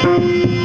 Thirumal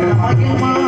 I'm a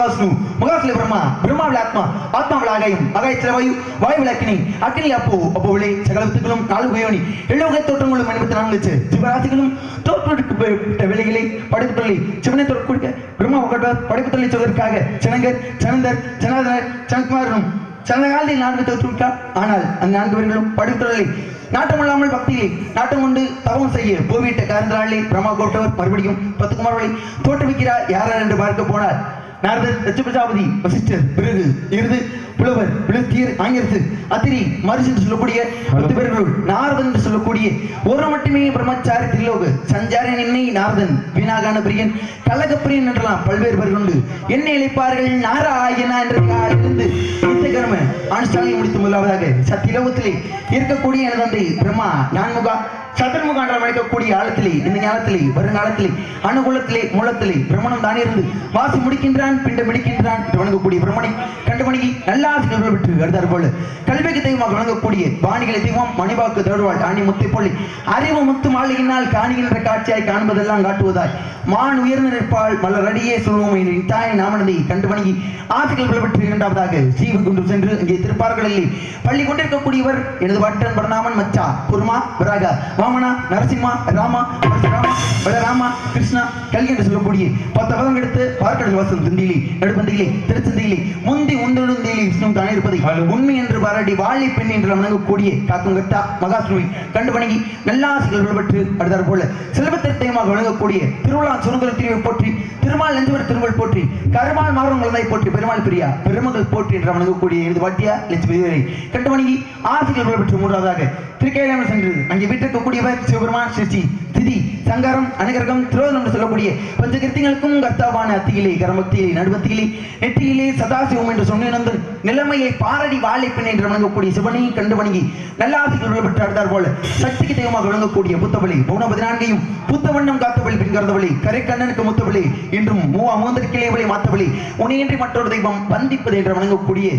ருத்ரனிலே Mahavishnu மகாவிஷ்ணுலே Brahma பிரம்மாவில் ஆத்மா. ஆத்மாவில் ஆகாயம் ஆகாயத்தில் வாயு வாயுவில் அக்னி அக்கினி அப்போ அப்போவிலே சகல வித்துக்களும் நாலு உபயோனி எழுவகை தோற்றங்களும் எண்பத்தி நான்கு லட்சம் ஜீவராசிகளும் தோற்றுவிட்ட வேலைகளை படைப்புத்தொழிலை சிவனை தோற்கொடுக்க பிரம்மா உகட்டார் படைப்பு படைப்புத்தொழிலை சொல்வதற்காக சனங்கர் சனந்தர் சனாதனர் சனத்குமாரனும் காலத்தில் நான்கு தோற்றுவிட்டார். ஆனால் அந்த நான்கு பேர்களும் படைப்பு படைப்புத்தொழிலை நாட்டமில்லாமல் பக்தியிலே நாட்டம் கொண்டு தவம் செய்ய பூவிட்ட காரந்தாளே பிரம்மா கோட்டவர் மறுபடியும் பத்துக்குமார்களை தோற்றுவிக்கிறார். யாரார் என்று பார்க்க போனார் நாரதர் தட்ச பிரஜாபதி வசிஷ்டர் பிறகு இருது புலவர் விழுத்தியர் ஆங்கிரத்து அத்திரி மரிசி என்று சொல்லக்கூடிய பத்து பேர்களுள் நாரதன் என்று சொல்லக்கூடிய ஒரு மட்டுமே பிரம்மச்சாரி திரிலோக சஞ்சாரி என்னை நாரதன் வீணாகான பிரியன் கலகப்பிரியன் என்றெல்லாம் பல்வேறு பேர்கள் உண்டு. என்னை இழைப்பார்கள் நாராயணா என்ற காலிலிருந்து இந்த கர்ம அனுஷ்டானங்களை முடித்து முதலாவதாக சத்திலோகத்திலே இருக்கக்கூடிய எனது தந்தை பிரம்மா நான்முகா சதுர்முகாண்டலம் அழைக்கக்கூடிய ஆழத்திலே இந்த ஞானத்திலே வருங்காலத்திலே அணுகுலத்திலே மூலத்திலே பிரம்மணம் தானே இருந்து வாசி முடிக்கின்றான் பிண்ட முடிக்கின்றான் வணங்கக்கூடிய பிரம்மனை கண்டு வணங்கி நல்ல நல்லாசிகள் விட்டு அடுத்தார் போல. கல்விக்கு தெய்வமாக வழங்கக்கூடிய பாணிகளை தெய்வம் மணிவாக்கு தருவாள். ஆணி முத்தை பொள்ளி அறிவு முத்து மாளிகையினால் காணுகின்ற காட்சியாய் காண்பதெல்லாம் காட்டுவதாய். மான் உயர்ந்து நிற்பாள். மலரடியே சொல்வோம் என் தாய் நாமனதை கண்டு வணங்கி ஆசைகள் பெற்று இரண்டாவதாக ஜீவு கொண்டு சென்று இங்கே திருப்பார்களில் பள்ளி கொண்டிருக்கக்கூடியவர் எனது வட்டன் பரநாமன் மச்சா குருமா விராக வாமனா நரசிம்மா ராமா பரசுராமா பலராமா கிருஷ்ணா கல்வி என்று சொல்லக்கூடிய பத்து பதம் எடுத்து பார்க்கடல் வாசம் திண்டியிலே நடுப்பந்தியிலே திருச்சந்தியிலே முந்தி உந்தெழுந்தியிலே விஷ்ணு தானே இருப்பதை உண்மை என்று பாராட்டி வாழை பெண் என்று வணங்கக்கூடிய காக்கும் கட்டா மகாசுமி கண்டு வணங்கி நல்லாசிகள் பெற்று அடுத்தார் போல செல்வத்திருத்தயமாக வழங்கக்கூடிய திருவிழா சுரந்தர திருவை போற்றி திருமால் நெஞ்சுவர் திருவள் போற்றி கருமால் குழந்தை போற்றி பெருமாள் பிரியா பெருமகள் போற்றி என்று வணங்கக்கூடிய எனது வாட்டியா லட்சுமி தேவரை. கண்டு வணங்கி ஆசிகள் பெற்று மூன்றாவதாக திருக்கையிலாமல் சென்று அங்கே வீட்டிற்கக்கூடியவர் சிவபெருமான் சிருஷ்டி திதி சங்கரம் அனுகிரகம் திரோதனம் என்று சொல்லக்கூடிய பஞ்சகிருத்திகளுக்கும் கர்த்தாவான அத்தியிலே கரமத்தியிலே நடுவத்தியிலே நெற்றியிலே சதாசிவம் என்று சொன்னிருந்த நிலைமையை பாரடி வாழை பெண் என்று வணங்கக்கூடிய சிவனை கண்டு வணங்கி நல்ல ஆசைகள் பெற்று போல சக்திக்கு தெய்வமாக விளங்கக்கூடிய புத்தவளி பௌன பதினான்கையும் புத்த வண்ணம் காத்தவளி பின்கறந்தவளி கரை கண்ணனுக்கு முத்தவளி இன்றும் மூவா மூந்தரிக்கிலே வழி மாத்தவளி உனையின்றி மற்றொரு தெய்வம் வந்திப்பது என்று வணங்கக்கூடிய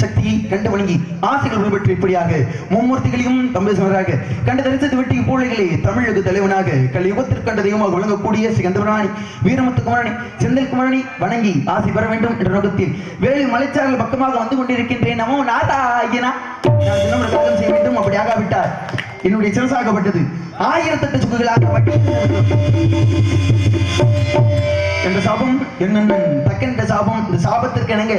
சக்தியை கண்டு வணங்கி ஆசைகள் பெற்று இப்படியாக மும்மூர்த்திகளையும் சமராக கண்டு தரிசத்து வெட்டி பூழைகளே தமிழுக்கு தலைவனாக கலியுகத்திற்கு கண்ட தெய்வமாக வழங்கக்கூடிய சிகந்தபுராணி வீரமுத்து குமரணி செந்தில் குமரணி வணங்கி ஆசை பெற வேண்டும் என்ற நோக்கத்தில் வேலு மலைச்சாரல் பக்கமாக வந்து கொண்டிருக்கின்றேன். நமோ நாதா ஐயனா நான் செய்ய வேண்டும். அப்படி ஆகாவிட்டார் என்னுடைய சிறசாகப்பட்டது ஆயிரத்தெட்டு சுக்குகளாக என்ற சாபம் என்னென்ன? தக்கென்ற சாபம் இந்த சாபத்திற்கு இணங்க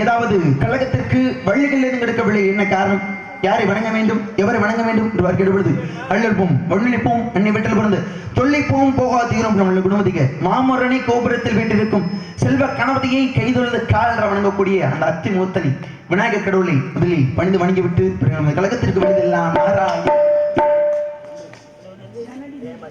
ஏதாவது கழகத்திற்கு வழிகள் எதுவும் எடுக்கவில்லை என்ன காரணம்? யாரை வணங்க வேண்டும்? எவரை வணங்க வேண்டும்? என்று பார்க்கப்படுவது அள்ளற்போம் வண்ணளிப்போம் என்னை வெட்டல் பிறந்து தொல்லைப்போம் போகா தீரும் நம்மளுடைய குணமதிக்க. மாமரணி கோபுரத்தில் வீட்டிருக்கும் செல்வ கணபதியை கைதொழுது கால் வணங்கக்கூடிய அந்த அத்தி மூத்தனி விநாயகர் கடவுளை முதலில் பணிந்து வணங்கிவிட்டு பிறகு நமது கழகத்திற்கு வழிதெல்லாம் நாராயண ஹரி.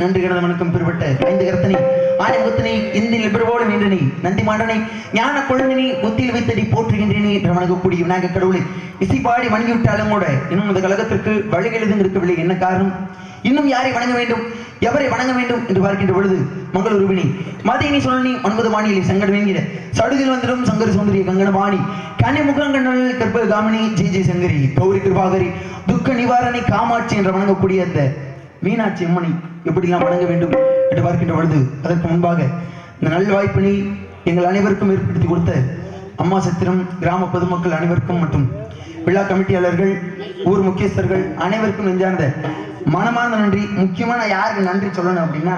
நன்றி நன்றி வணக்கம் பெருபட்ட ஐந்து கரத்தனி ஆனை முத்தனை இந்தியில் நின்றனி நந்தி மாண்டனை ஞான கொழுந்தினி புத்தியில் வைத்தடி போற்றுகின்றேனே என்று வணங்கக்கூடிய விநாயக கடவுளை. இசைப்பாடி வணங்கி விட்டாலும் கூட இன்னும் இந்த கழகத்திற்கு வழிகள் இருக்கவில்லை என்ன காரணம்? இன்னும் யாரை வணங்க வேண்டும்? எவரை வணங்க வேண்டும் என்று பார்க்கின்ற பொழுது மங்களூருவினி மதியினி சொல்லி ஒன்பது மாணியிலே சங்கடம் என்கிற சடுதில் வந்திடும் சங்கர சுந்தரி கங்கணபாணி கனி முகங்கண்ணல் கற்பக காமினி ஜி ஜே சங்கரி கௌரி கிருபாகரி துக்க நிவாரணி காமாட்சி என்று வணங்கக்கூடிய அந்த மீனாட்சி அம்மனை எப்படிலாம் வணங்க வேண்டும் என்று பார்க்கின்ற பொழுது அதற்கு முன்பாக இந்த நல்வாய்ப்பினை எங்கள் அனைவருக்கும் ஏற்படுத்தி கொடுத்த அம்மா சத்திரம் கிராம பொதுமக்கள் அனைவருக்கும் மற்றும் விழா கமிட்டியாளர்கள் ஊர் முக்கியஸ்தர்கள் அனைவருக்கும் நெஞ்சார்ந்த மனமார்ந்த நன்றி. முக்கியமான யாருக்கு நன்றி சொல்லணும் அப்படின்னா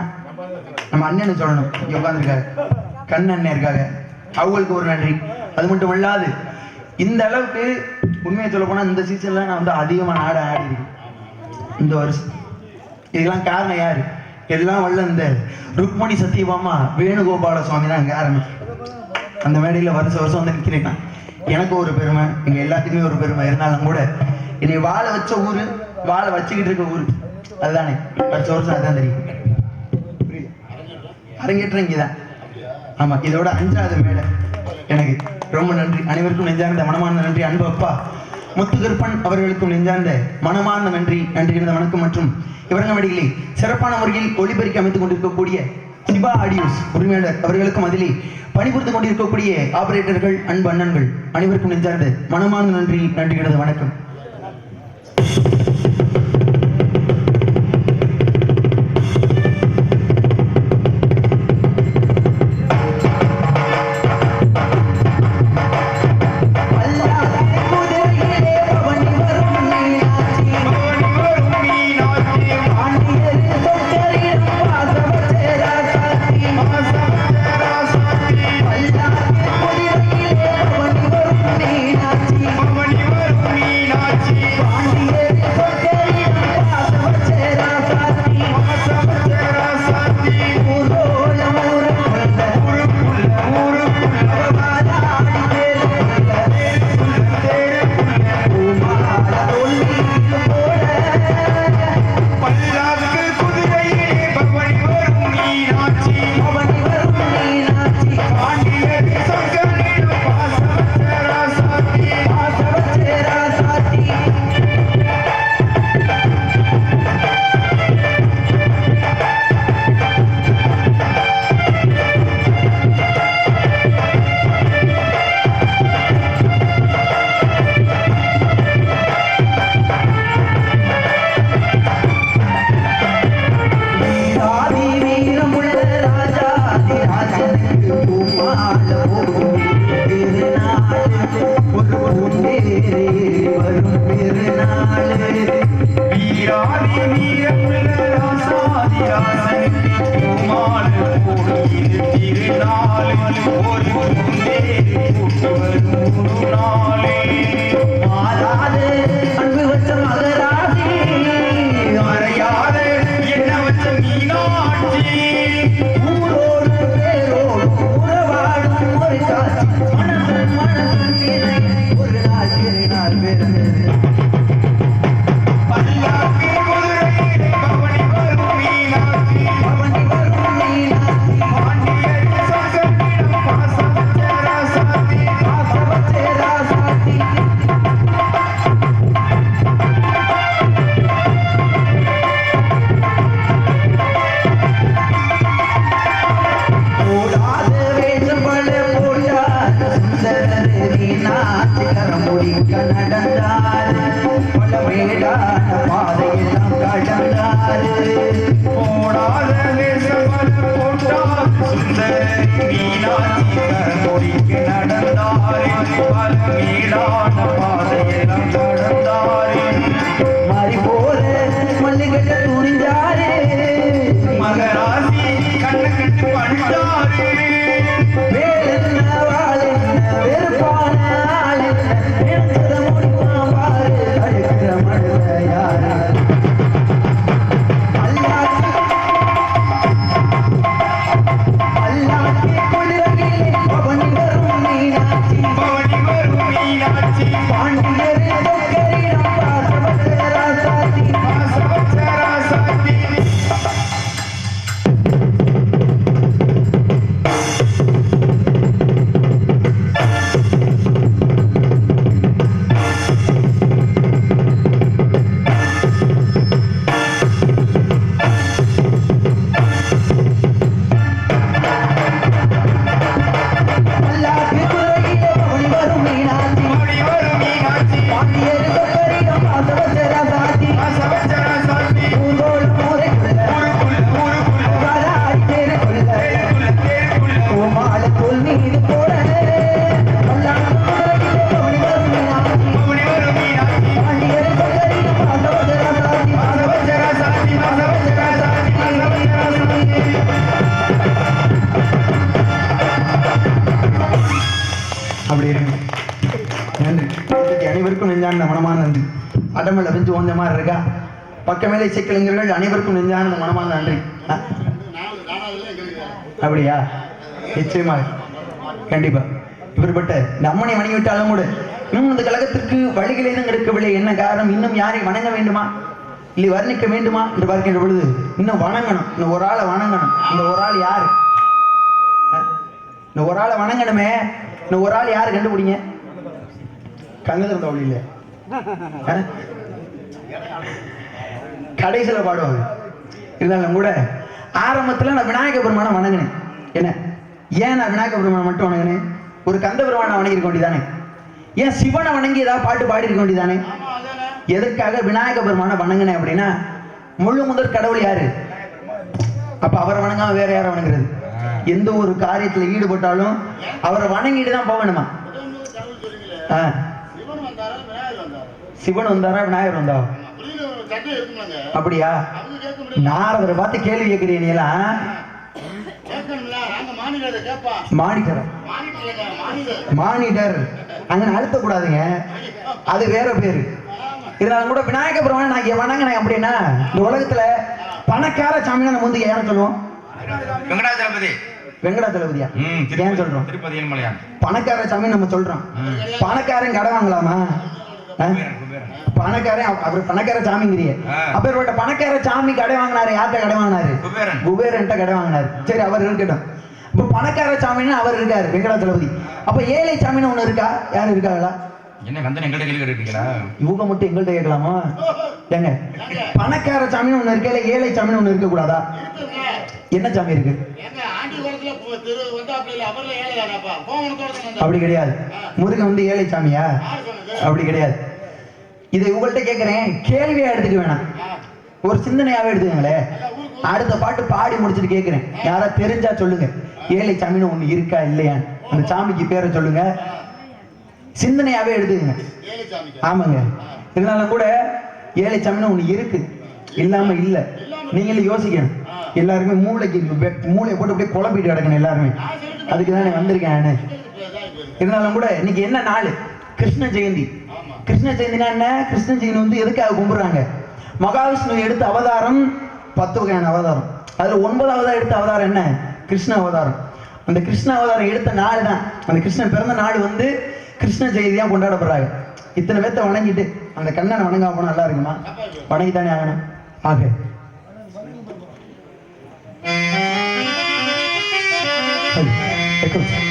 நம்ம அண்ணனை சொல்லணும். இங்க உட்காந்துருக்காரு கண்ணண்ணன் இருக்காங்க. அவங்களுக்கு ஒரு நன்றி. அது மட்டும் இல்லாது இந்த அளவுக்கு உண்மையை சொல்ல போனா இந்த சீசன்ல நான் வந்து அதிகமான நாட ஆடி இந்த வருஷம். இதெல்லாம் காரணம் யாரு? எல்லாம் வல்ல இந்த ருக்மணி சத்தியபாமா வேணுகோபால சுவாமி தான் காரணம் அந்த மேடையில வருஷம் வருஷம் வந்து நிக்கிறேன் நான். எனக்கு ஒரு பெருமை எங்க எல்லாத்துக்குமே ஒரு பெருமை. இருந்தாலும் கூட என்னை வாழ வச்ச ஊரு வாழ வச்சுக்கிட்டு இருக்க ஊரு. அதுதானே. வருஷம் வருஷம் அதுதான் தெரியும். புரியுது? இங்கேதான் இங்கதான். ஆமா இதோட அஞ்சாவது மேடை. எனக்கு ரொம்ப நன்றி. அனைவருக்கும் நெஞ்சார்ந்த மனமான நன்றி. அன்பு அப்பா. முத்துகருப்பன் அவர்களுக்கும் நெஞ்சார்ந்த மனமார்ந்த நன்றி நன்றி இருந்த வணக்கம் மற்றும் இவரங்க சிறப்பான முறையில் ஒளிபெருக்கி அமைத்துக் கொண்டிருக்கக்கூடிய சிபா ஆடியோஸ் உரிமையாளர் அவர்களுக்கும் அதிலே பணிபுரிந்து கொண்டிருக்கக்கூடிய ஆபரேட்டர்கள் அன்பு அண்ணன்கள் அனைவருக்கும் நெஞ்சார்ந்த மனமார்ந்த நன்றி நன்றி கிடந்த வணக்கம். மீனாட்சி கரமொழிக்கு நடந்தாரே பல மீடான இருக்கா? பக்கமேலே இசைக்கலைஞர்கள் அனைவருக்கும் நெஞ்சான மனமான நன்றி. அப்படியா? நிச்சயமாக கண்டிப்பா. இப்படிப்பட்ட இந்த அம்மனை வணங்கி விட்டாலும் கூட இன்னும் இந்த கழகத்திற்கு வழிகளேதும் கிடைக்கவில்லை என்ன காரணம்? இன்னும் யாரை வணங்க வேண்டுமா? இல்லை வர்ணிக்க வேண்டுமா? என்று பார்க்கின்ற பொழுது இன்னும் வணங்கணும். இன்னும் ஒரு ஆளை வணங்கணும். இந்த ஒரு ஆள் யாரு? இந்த ஒரு ஆளை வணங்கணுமே. இந்த ஒரு ஆள் யாரு கண்டுபிடிங்க? கண்ணு திறந்த வழி இல்லை கடைசியில பாடுவாங்க. இருந்தாலும் கூட ஆரம்பத்தில் நான் விநாயக பெருமானை வணங்கினேன். என்ன? ஏன் நான் விநாயக பெருமானை மட்டும் வணங்கினேன்? ஒரு கந்த பெருமானை வணங்கியிருக்க வேண்டியதானே? ஏன் சிவனை வணங்கி ஏதாவது பாட்டு பாடி இருக்க வேண்டியதானே? எதற்காக விநாயக பெருமானை வணங்கினேன் அப்படின்னா முழு முதற் கடவுள் யாரு? அப்ப அவரை வணங்காம வேற யாரை வணங்குறது? எந்த ஒரு காரியத்துல ஈடுபட்டாலும் அவரை வணங்கிட்டு தான் போகணுமா? ஆ. சிவன் வந்தாரா விநாயகர் வந்தாரா? அப்படியா? நாரதரை பார்த்து கேள்வி கேட்கிறீ நீ எல்லாம் மானிட்டர் மானிட்டர் அங்க அழுத்த கூடாதுங்க அது வேற பேரு. இதனால கூட விநாயக பெருமானை நான் இங்க வணங்கினேன். அப்படின்னா இந்த உலகத்துல பணக்கார சாமினா நம்ம வந்து ஏன் சொல்லுவோம்? வெங்கடாச்சலபதி வெங்கடாச்சலபதியா ம் ஏன் சொல்றோம். பணக்கார சாமி நம்ம சொல்றோம். பணக்காரன் கடை வாங்கலாமா. பணக்காரன் அவ- அவர் பணக்கார சாமிங்கிறிய. அப்பேற்பட்ட பணக்கார சாமி கடை வாங்கினாரு யார்கிட்ட கடை வாங்கினாரு? குபேரன். குபேரன்ட்ட கடை வாங்கினாரு. சரி அவர் இருக்கட்டும். இப்ப பணக்கார சாமின்னு அவர் இருக்காரு வெங்கடாச்சலபதி அப்ப ஏழை சாமின்னு ஒண்ணு இருக்கா? யாரும் இருக்காங்களா என்ன கந்தன் கேள்வி கேட்டுருக்கீங்களா? இவங்க மட்டும் எங்கள்கிட்ட கேட்கலாமா? ஏங்க பணக்கார சாமின்னு ஒண்ணு இருக்கா இல்ல ஏழை சாமின்னு ஒண்ணு இருக்க கூடாதா என்ன சாமி இருக்கு? அப்படி கிடையாது. முருகன் வந்து ஏழை சாமியா அப்படி கிடையாது. இதை உங்கள்கிட்ட கேட்கிறேன் கேள்வியா எடுத்துக்க வேணாம். ஒரு சிந்தனையாவே எடுத்துக்கங்களேன் அடுத்த பாட்டு பாடி முடிச்சுட்டு கேட்கிறேன் யாரா தெரிஞ்சா சொல்லுங்க. ஏழை சாமின்னு ஒண்ணு இருக்கா இல்லையான்னு அந்த சாமிக்கு பேரை சொல்லுங்க. சிந்தனையாவே எடுத்துக்கங்க. ஆமாங்க. இருந்தாலும் கூட ஏழை சாமின்னு ஒண்ணு இருக்கு. இல்லாம இல்ல. நீங்களும் யோசிக்கணும்? எல்லாருமே மூளைக்கு மூளையை போட்டு அப்படியே குழப்பிட்டு கிடக்கணும் எல்லாருமே. அதுக்கு தானே வந்திருக்கேன் நானு. இருந்தாலும் கூட இன்னைக்கு என்ன நாள்? கிருஷ்ண ஜெயந்தி. கிருஷ்ண ஜெயந்தினா என்ன? கிருஷ்ண ஜெயந்தி வந்து எதுக்காக கும்பிடுறாங்க? மகாவிஷ்ணு எடுத்த அவதாரம் பத்து வகையான அவதாரம். அதுல ஒன்பதாவதா எடுத்த அவதாரம் என்ன? கிருஷ்ண அவதாரம். அந்த கிருஷ்ண அவதாரம் எடுத்த நாள் தான். அந்த கிருஷ்ணன் பிறந்த நாள் வந்து கிருஷ்ண ஜெயந்தியா கொண்டாடப்படுறாங்க. இத்தனை பேர்த்த வணங்கிட்டு அந்த கண்ணனை வணங்காம போனா நல்லா இருக்குமா? வணங்கித்தானே ஆகணும். आगे। एक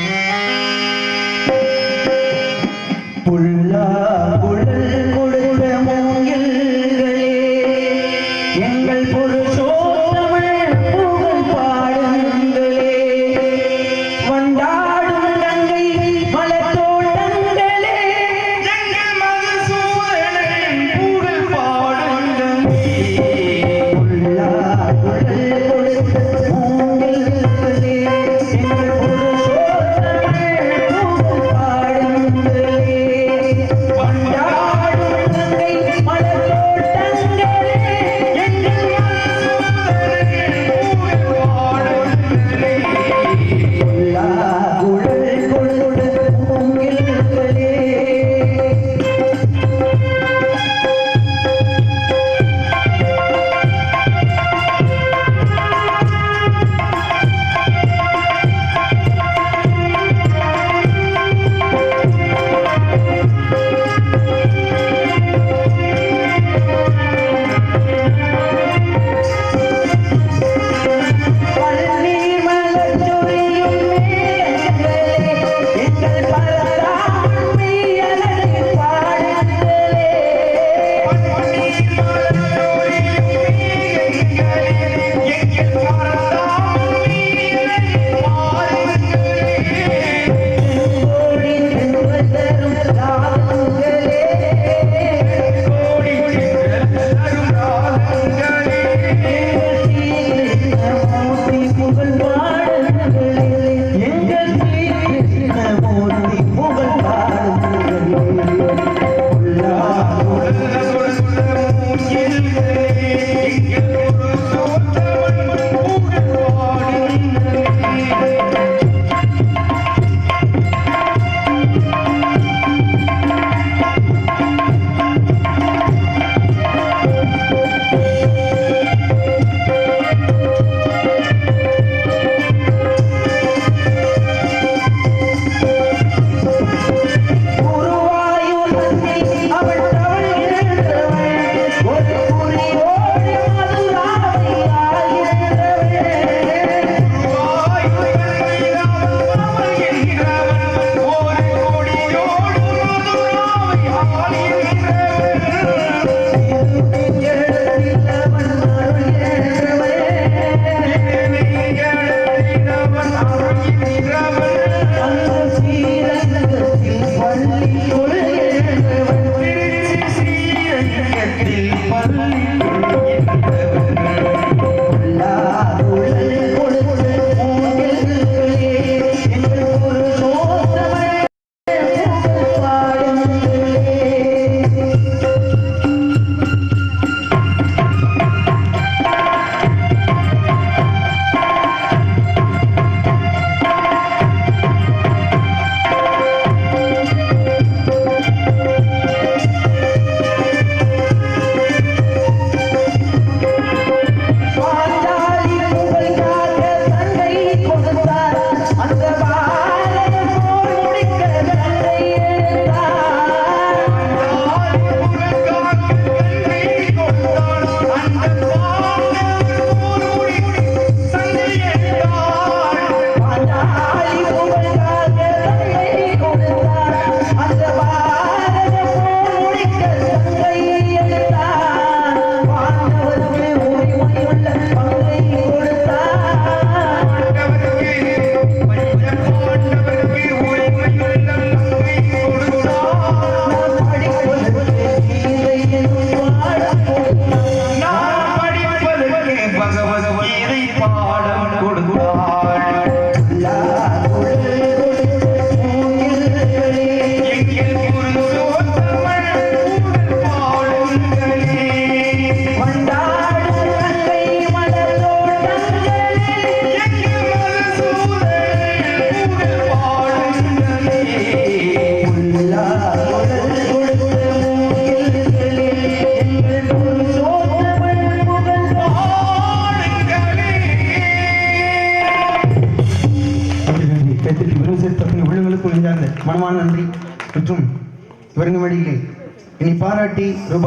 I'm in Allah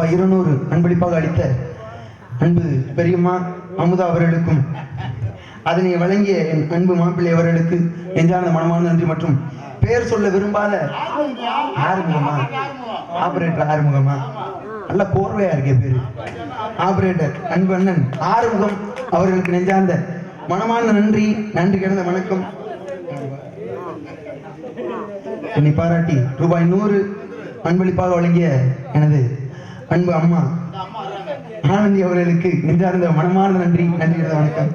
ரூபாய் இருநூறு அன்பளிப்பாக அளித்த அன்பு பெரியம்மா அமுதா அவர்களுக்கும் அதனை வழங்கிய என் அன்பு மாப்பிள்ளை அவர்களுக்கு நெஞ்சார்ந்த மனமான நன்றி மற்றும் பெயர் சொல்ல விரும்பாத ஆறுமுகமா? ஆபரேட்டர் ஆறுமுகமா? நல்ல கோர்வையா இருக்கே பேரு. ஆபரேட்டர் அன்பு அண்ணன் ஆறுமுகம் அவர்களுக்கு நெஞ்சார்ந்த மனமான நன்றி நன்றி கிடந்த வணக்கம். என்னை பாராட்டி ரூபாய் நூறு அன்பளிப்பாக வழங்கிய எனது அன்பு அம்மா. ஆனந்தி அவர்களுக்கு நெஞ்சார்ந்த மனமான நன்றி நன்றி வணக்கம்.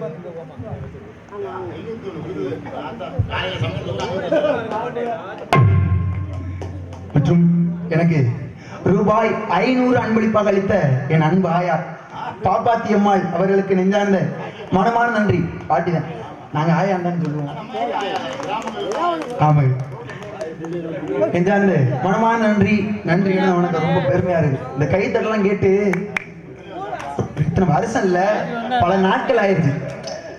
மற்றும் எனக்கு ரூபாய் ஐநூறு அன்பளிப்பாக அளித்த என் அன்பு ஆயா பாப்பாத்தி அம்மாள் அவர்களுக்கு நெஞ்சார்ந்த மனமான நன்றி. பாட்டிதான். நாங்க ஆயா தான் சொல்லுவோம். ஆமாங்க நெஞ்சார்ந்த மனமான நன்றி. நன்றி உனக்கு ரொம்ப பெருமையா இருக்கு. இந்த கைத்தட்டெல்லாம் கேட்டு இத்தனை வருஷம் இல்ல பல நாட்கள் ஆயிருச்சு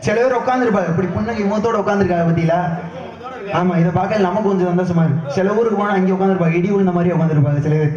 சில பேர் உட்காந்துருப்பாங்க இப்படி புன்னகை முகத்தோட உட்காந்துருக்காங்க பத்தியிலா ஆமா இதை பார்க்க நமக்கு கொஞ்சம் சந்தோஷமா இருக்கு. சில ஊருக்கு போனா அங்கே உட்காந்துருப்பாங்க இடி விழுந்த மாதிரி உட்காந்துருப்பாங்க சில பேர்.